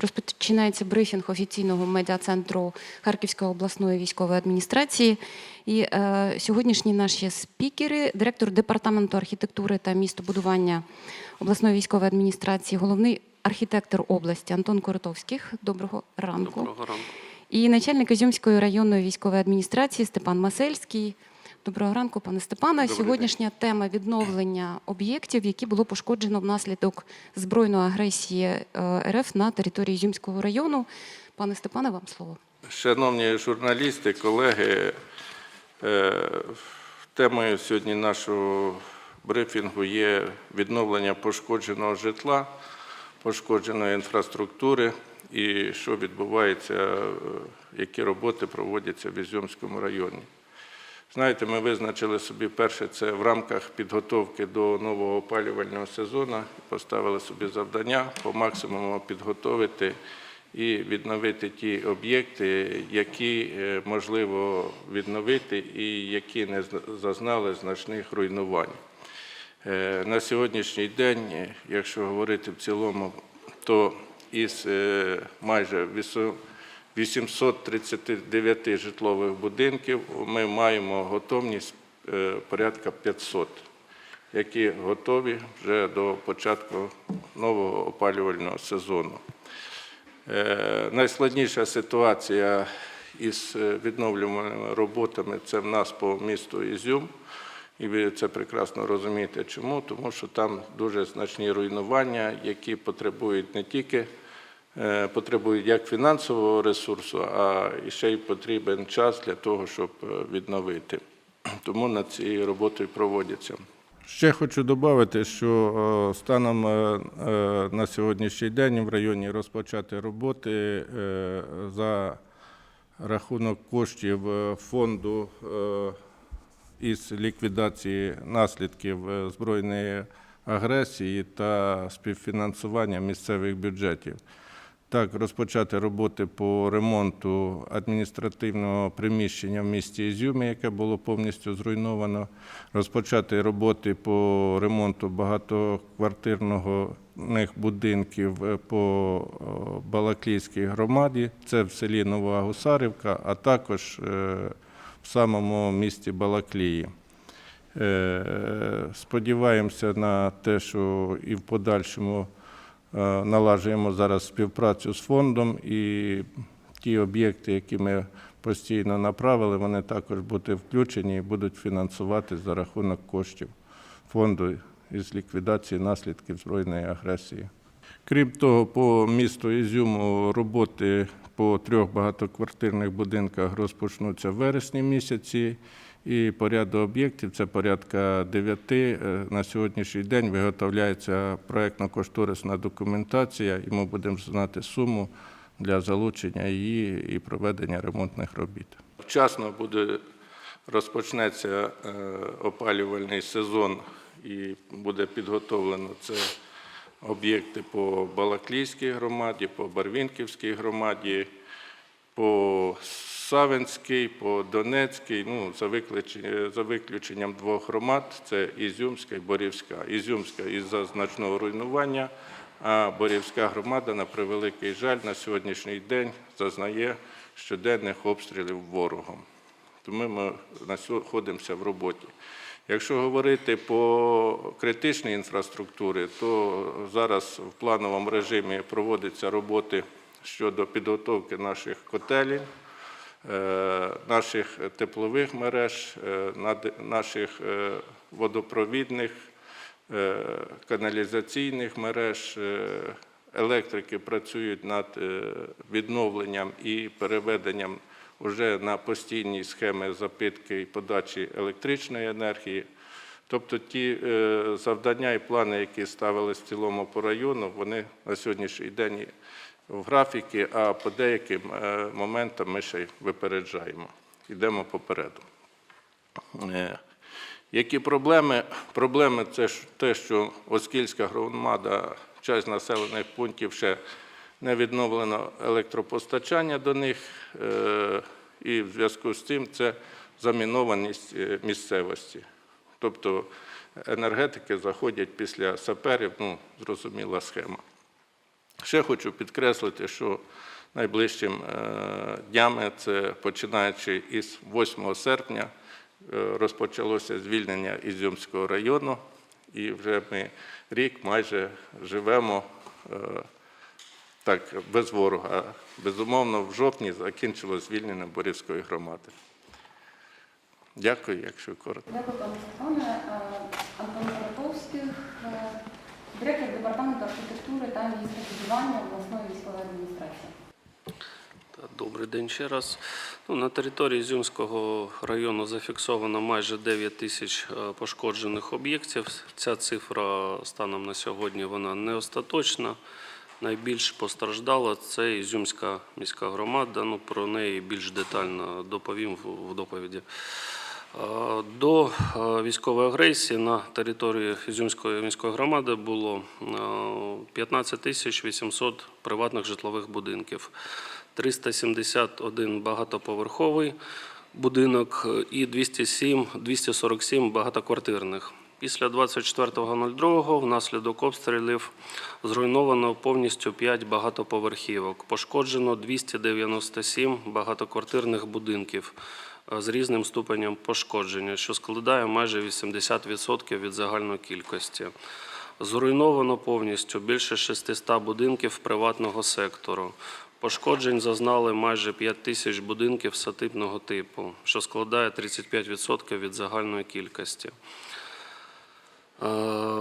Розпочинається брифінг офіційного медіа-центру Харківської обласної військової адміністрації. І е, сьогоднішні наші спікери, директор департаменту архітектури та містобудування обласної військової адміністрації, головний архітектор області Антон Коротовських. Доброго ранку. Доброго ранку. І начальник Ізюмської районної військової адміністрації Степан Масельський. Доброго ранку, пане Степане. Добрий Сьогоднішня тема відновлення об'єктів, які було пошкоджено внаслідок збройної агресії е, РФ на території Ізюмського району. Пане Степане, вам слово. Шановні журналісти, колеги, е, темою сьогодні нашого брифінгу є відновлення пошкодженого житла, пошкодженої інфраструктури і що відбувається, е, які роботи проводяться в Ізюмському районі. Знаєте, ми визначили собі перше це в рамках підготовки до нового опалювального сезону. Поставили собі завдання по максимуму підготовити і відновити ті об'єкти, які е, можливо відновити і які не зазнали значних руйнувань. Е, На сьогоднішній день, якщо говорити в цілому, то із е, майже вісо- 839 житлових будинків ми маємо готовність е, порядка 500, які готові вже до початку нового опалювального сезону. Е, Найскладніша ситуація із е, відновлювальними роботами це в нас по місту Ізюм. І ви це прекрасно розумієте. Чому? Тому що там дуже значні руйнування, які потребують не тільки потребують як фінансового ресурсу, а ще й потрібен час для того, щоб е, відновити. Тому над цією роботою проводяться. Ще хочу додати, що е, станом е, е, на сьогоднішній день в районі розпочати роботи е, за рахунок коштів е, фонду е, із ліквідації наслідків е, збройної агресії та співфінансування місцевих бюджетів. Так, розпочати роботи по ремонту адміністративного приміщення в місті Ізюмі, яке було повністю зруйновано, розпочати роботи по ремонту багатоквартирного будинків е, по Балаклійській громаді, це в селі Нова Гусарівка, а також е, в самому місті Балаклії. Е, Сподіваємося на те, що і в подальшому налажуємо зараз співпрацю з фондом, і ті об'єкти, які ми постійно направили, вони також будуть включені і будуть фінансувати за рахунок коштів фонду із ліквідації наслідків збройної агресії. Крім того, по місту Ізюму роботи по трьох багатоквартирних будинках розпочнуться в вересні місяці. І по ряду об'єктів, це порядка дев'яти. е, На сьогоднішній день виготовляється проєктно-кошторисна документація, і ми будемо знати суму для залучення її і проведення ремонтних робіт. Вчасно буде розпочнеться е, опалювальний сезон і буде підготовлено це об'єкти по Балаклійській громаді, по Барвінківській громаді, по Савинській, по Донецькій, ну, за, виключенням, за виключенням двох громад, це Ізюмська і Борівська. Ізюмська із-за значного руйнування, а Борівська громада, на превеликий жаль, на сьогоднішній день зазнає щоденних обстрілів ворогом. Тому ми знаходимося в роботі. Якщо говорити по критичній інфраструктурі, то зараз в плановому режимі проводяться роботи щодо підготовки наших котелів, наших теплових мереж, е, наших е, водопровідних, е, каналізаційних мереж. Е, Електрики працюють над е, відновленням і переведенням вже на постійні схеми запитки і подачі електричної енергії. Тобто ті е, завдання і плани, які ставились в цілому по району, вони на сьогоднішній день в графіки, а по деяким е, моментам ми ще й випереджаємо, йдемо попереду. Е, Які проблеми? Проблеми це те, що Оскільська громада, часть населених пунктів ще не відновлено електропостачання до них, е, і в зв'язку з цим це замінованість місцевості. Тобто енергетики заходять після саперів, ну, зрозуміла схема. Ще хочу підкреслити, що найближчим е, днями, це починаючи із 8 серпня, е, розпочалося звільнення Ізюмського району, і вже ми рік майже живемо е, так без ворога. Безумовно, в жовтні закінчилось звільнення Борівської громади. Дякую, якщо коротко. Дякую, пане. Е, Антон Каратовських, е, директор департаменту архітектури та містобудування обласної військової адміністрації. Добрий день ще раз. Ну, на території Ізюмського району зафіксовано майже 9 тисяч е, пошкоджених об'єктів. Ця цифра станом на сьогодні вона не остаточна. Найбільш постраждала це Ізюмська міська громада. Ну, про неї більш детально доповім в доповіді. Е, До е, військової агресії на території Ізюмської міської громади було е, 15 тисяч 800 приватних житлових будинків, 371 багатоповерховий будинок е, і 207, 247 багатоквартирних. Після 24.02 внаслідок обстрілів зруйновано повністю 5 багатоповерхівок. Пошкоджено 297 багатоквартирних будинків е, з різним ступенем пошкодження, що складає майже 80% від загальної кількості. Зруйновано повністю більше 600 будинків приватного сектору. Пошкоджень зазнали майже 5 тисяч будинків сатипного типу, що складає 35% від загальної кількості. Е,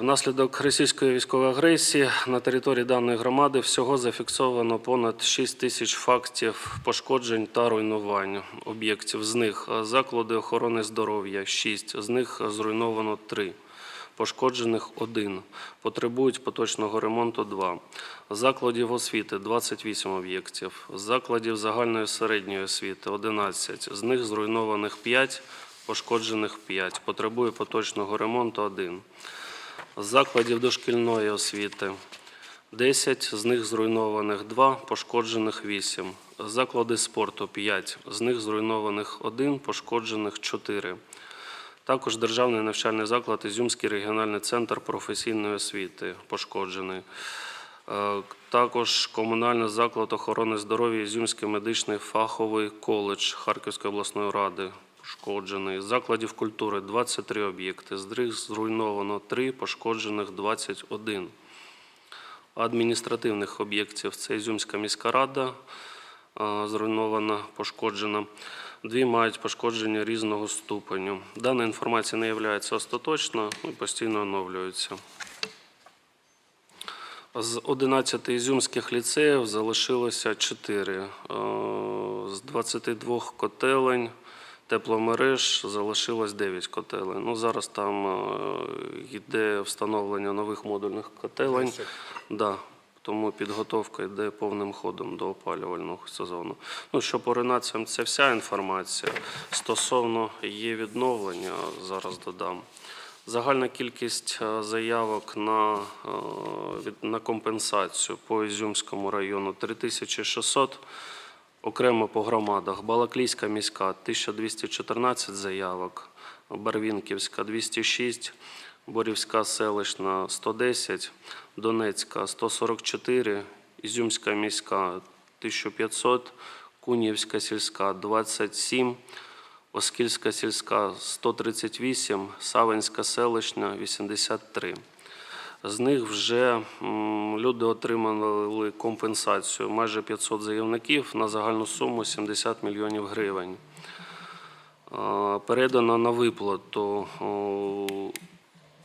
Внаслідок російської військової агресії на території даної громади всього зафіксовано понад 6 тисяч фактів пошкоджень та руйнувань об'єктів. З них е, заклади охорони здоров'я 6, з них зруйновано 3. Пошкоджених 1. Потребують поточного ремонту 2. Закладів освіти 28 об'єктів. Закладів загальної середньої освіти 11. З них зруйнованих 5, пошкоджених 5. Потребує поточного ремонту 1. Закладів дошкільної освіти 10, з них зруйнованих 2, пошкоджених 8. Заклади спорту 5, з них зруйнованих 1, пошкоджених 4. Також державний навчальний заклад Ізюмський регіональний центр професійної освіти пошкоджений. Е, Також комунальний заклад охорони здоров'я Ізюмський медичний фаховий коледж Харківської обласної ради пошкоджений. Закладів культури 23 об'єкти, з них зруйновано 3, пошкоджених 21. Адміністративних об'єктів це Ізюмська міська рада, зруйнована, пошкоджена. Дві мають пошкодження різного ступеню. Дана інформація не є остаточною і постійно оновлюється. З 11 ізюмських ліцеїв залишилося 4. З 22 котелень тепломереж залишилось 9 котелень. Ну, зараз там е, йде встановлення нових модульних котелень. Да, тому підготовка йде повним ходом до опалювального сезону. Ну, що по руйнаціям, це вся інформація. Стосовно є відновлення, зараз додам. Загальна кількість е, заявок на, е, на компенсацію по Ізюмському району 3600, окремо по громадах. Балаклійська міська 1214 заявок, Барвінківська 206, Борівська селищна 110, Донецька 144, Ізюмська міська 1500, Кунівська сільська 27, Оскільська сільська 138, Савинська селищна 83. З них вже люди отримали компенсацію майже 500 заявників на загальну суму 70 мільйонів гривень. Передано на виплату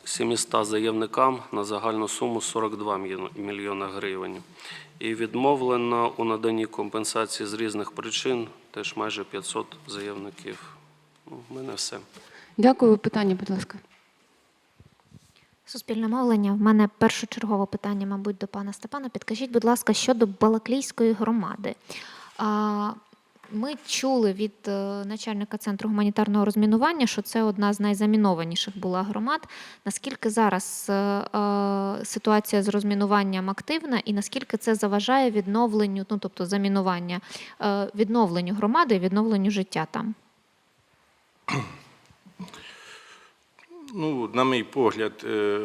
700 заявникам на загальну суму 42 мільйона гривень. І відмовлено у наданні компенсації з різних причин теж майже 500 заявників. Ну, в мене все. Дякую. Питання, будь ласка. Суспільне мовлення. В мене першочергове питання, мабуть, до пана Степана. Підкажіть, будь ласка, щодо Балаклійської громади. Ми чули від е, начальника центру гуманітарного розмінування, що це одна з найзамінованіших була громад. Наскільки зараз е, е, ситуація з розмінуванням активна, і наскільки це заважає відновленню, ну тобто замінування, відновленню громади і відновленню життя там? Ну, на мій погляд, е,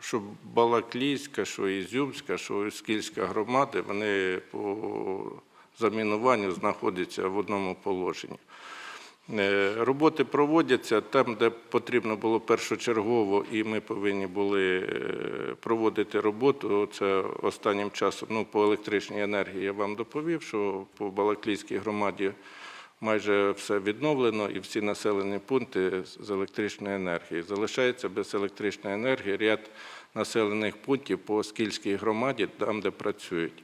що Балаклійська, що Ізюмська, що Іскільська громади, вони по замінуванню знаходяться в одному положенні. Е, Роботи проводяться там, де потрібно було першочергово, і ми повинні були е, проводити роботу. Це останнім часом ну, по електричній енергії я вам доповів, що по Балаклійській громаді майже все відновлено і всі населені пункти з електричної енергії. Залишається без електричної енергії ряд населених пунктів по Скільській громаді, там, де працюють.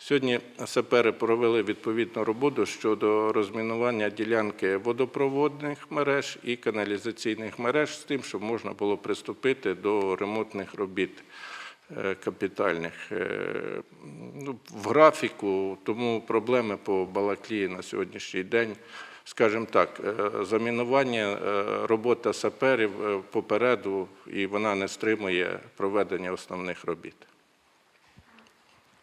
Сьогодні сапери провели відповідну роботу щодо розмінування ділянки водопроводних мереж і каналізаційних мереж з тим, щоб можна було приступити до ремонтних робіт капітальних. Е, ну, В графіку, тому проблеми по Балаклії на сьогоднішній день, скажімо так, е, замінування, е, робота саперів е, попереду, і вона не стримує проведення основних робіт.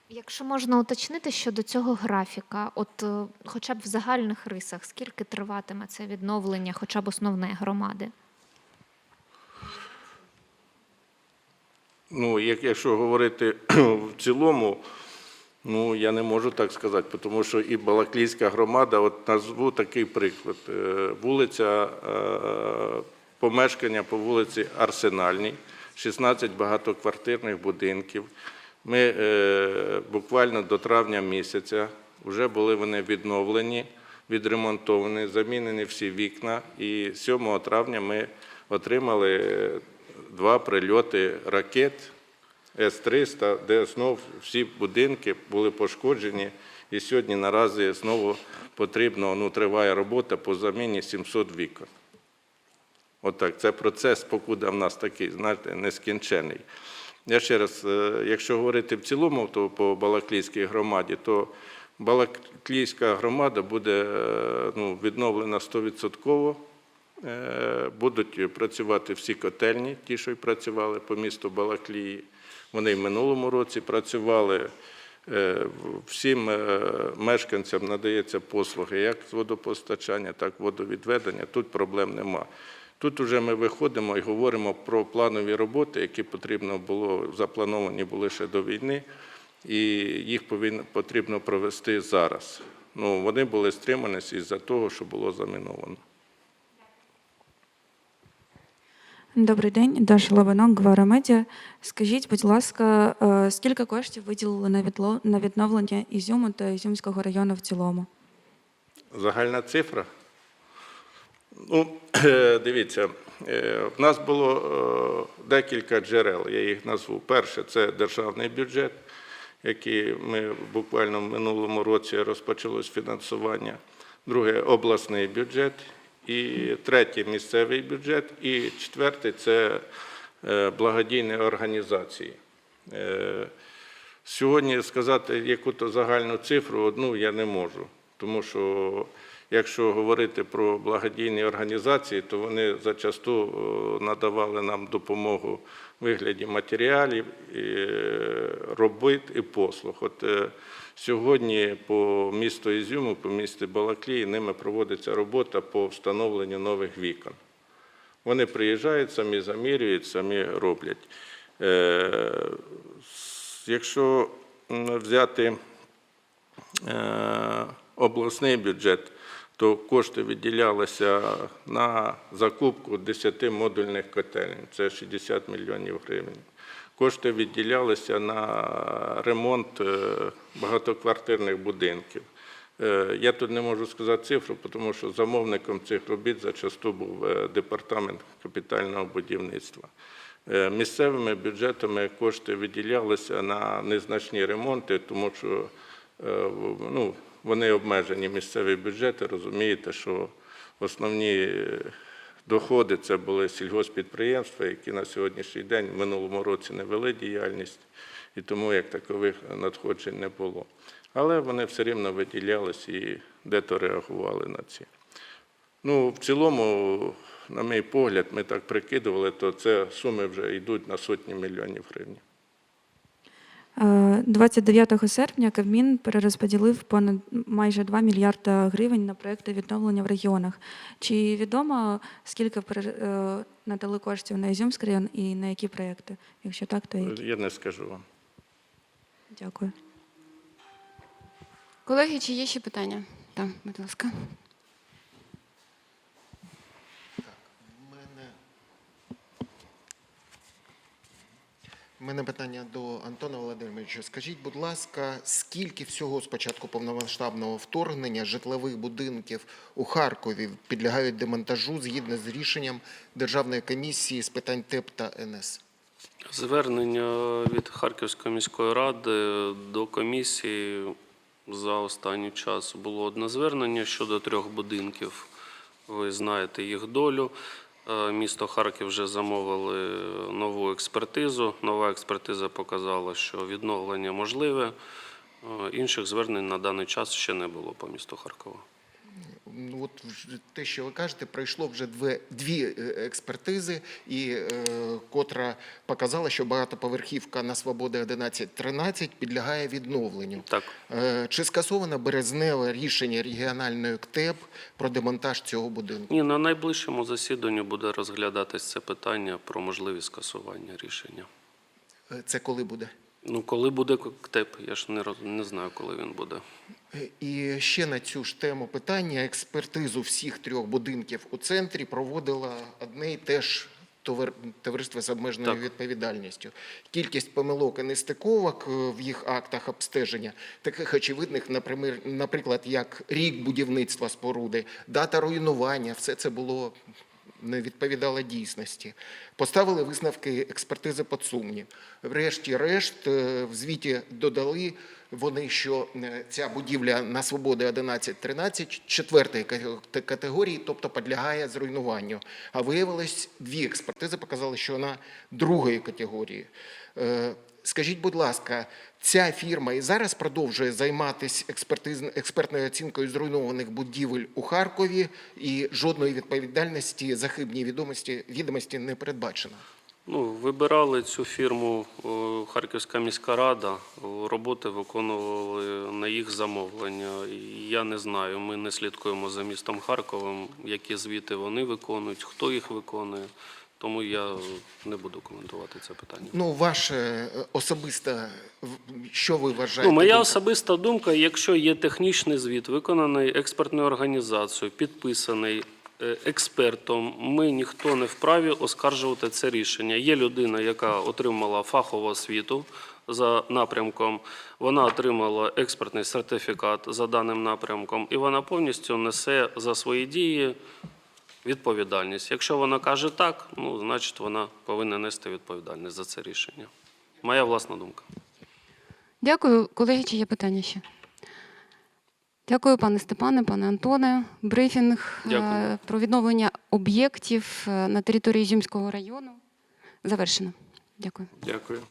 Якщо можна уточнити щодо цього графіка, от е, хоча б в загальних рисах, скільки триватиме це відновлення, хоча б основної громади? Ну, як, якщо говорити в цілому, ну я не можу так сказати, тому що і Балаклійська громада, от назву такий приклад. Е, Вулиця, е, помешкання по вулиці Арсенальній, 16 багатоквартирних будинків. Ми е, буквально до травня місяця вже були вони відновлені, відремонтовані, замінені всі вікна. І 7 травня ми отримали два прильоти ракет С-300, де знов всі будинки були пошкоджені. І сьогодні наразі знову потрібно, ну, триває робота по заміні 700 вікон. Отак, це процес, покуда в нас такий, знаєте, нескінчений. Я ще раз, е, якщо говорити в цілому, то по Балаклійській громаді, то Балаклійська громада буде е, ну, відновлена 100%. Е, Будуть працювати всі котельні, ті, що й працювали по місту Балаклії. Вони в минулому році працювали. Е, Всім е, мешканцям надається послуги як з водопостачання, так і водовідведення. Тут проблем нема. Тут вже ми виходимо і говоримо про планові роботи, які потрібно було заплановані були ще до війни, і їх потрібно провести зараз. Ну, вони були стримані із-за того, що було заміновано. Добрий день, Даша Лобанок, Гвара Медіа. Скажіть, будь ласка, е, скільки коштів виділили на відновлення Ізюму та Ізюмського району в цілому? Загальна цифра. Ну, дивіться, е, в нас було е, декілька джерел, я їх назву. Перше це державний бюджет, який ми буквально в минулому році розпочалось фінансування. Друге обласний бюджет, і третє місцевий бюджет, і четвертий це е, благодійні організації. Е, Сьогодні сказати яку-то загальну цифру одну я не можу, тому що якщо говорити про благодійні організації, то вони зачасту е, надавали нам допомогу в вигляді матеріалів, робіт і послуг. От сьогодні по місту Ізюму, по місту Балаклії, ними проводиться робота по встановленню нових вікон. Вони приїжджають, самі замірюють, самі роблять. Е, Якщо взяти е, обласний бюджет, то кошти виділялися на закупку 10 модульних котелень, це 60 мільйонів гривень. Кошти виділялися на ремонт е, багатоквартирних будинків. Е, Я тут не можу сказати цифру, тому що замовником цих робіт зачасту був е, департамент капітального будівництва. Місцевими бюджетами кошти виділялися на незначні ремонти, тому що ну, вони обмежені місцеві бюджети. Розумієте, що основні доходи це були сільгоспідприємства, які на сьогоднішній день в минулому році не вели діяльність, і тому як такових надходжень не було. Але вони все рівно виділялись і дето реагували на ці. Ну, в цілому, на мій погляд, ми так прикидували, то це суми вже йдуть на сотні мільйонів гривень. Е, 29 серпня Кабмін перерозподілив понад майже 2 мільярда гривень на проекти відновлення в регіонах. Чи відомо, скільки е, надали коштів на Ізюмський район і на які проєкти? Якщо так, то які? Я не скажу вам. Дякую. Колеги, чи є ще питання? Так, будь ласка. Мене питання до Антона Володимировича. Скажіть, будь ласка, скільки всього з початку повномасштабного вторгнення житлових будинків у Харкові підлягають демонтажу згідно з рішенням Державної комісії з питань ТЕП та НС? Звернення від Харківської міської ради до комісії за останній час було одне звернення щодо трьох будинків. Ви знаєте їх долю. Е, Місто Харків вже замовили нову експертизу. Нова експертиза показала, що відновлення можливе. Е, Інших звернень на даний час ще не було по місту Харкова. Ну, от те, що ви кажете, пройшло вже дві, дві е, експертизи, і е, котра показала, що багатоповерхівка на Свободи 11-13 підлягає відновленню. Так. Е, Чи скасовано березневе рішення регіональної КТЕП про демонтаж цього будинку? Ні, на найближчому засіданні буде розглядатись це питання про можливість скасування рішення. Е, Це коли буде? Ну, коли буде КТЕП, я ж не, роз- не знаю, коли він буде. Е, І ще на цю ж тему питання експертизу всіх трьох будинків у центрі проводила одне і те ж товариство з обмеженою Так. відповідальністю. Кількість помилок і нестиковок е, в їх актах обстеження, таких очевидних, наприклад, як рік будівництва споруди, дата руйнування, все це було не відповідало дійсності. Поставили висновки експертизи під сумнів. Врешті-решт, е, в звіті додали вони, що е, ця будівля на свободи 11-13 четвертої категорії, тобто підлягає зруйнуванню. А виявилось, дві експертизи показали, що вона другої категорії. Скажіть, будь ласка, ця фірма і зараз продовжує займатися експертною оцінкою зруйнованих будівель у Харкові, і жодної відповідальності за хибні відомості відомості не передбачено. Ну, вибирали цю фірму Харківська міська рада. Роботи виконували на їх замовлення. Я не знаю, ми не слідкуємо за містом Харковом, які звіти вони виконують, хто їх виконує. Тому я не буду коментувати це питання. Ну, ваше е, особисте, що ви вважаєте? Ну, моя думка? особиста думка, якщо є технічний звіт, виконаний експертною організацією, підписаний е, експертом, ми ніхто не вправі оскаржувати це рішення. Є людина, яка отримала фахову освіту за напрямком, вона отримала експертний сертифікат за даним напрямком, і вона повністю несе за свої дії відповідальність. Якщо вона каже так, ну значить вона повинна нести відповідальність за це рішення. Моя власна думка. Дякую. Колеги, чи є питання ще? Дякую, пане Степане, пане Антоне. Брифінг е, Дякую. про відновлення об'єктів е, на території Ізюмського району завершено. Дякую. Дякую.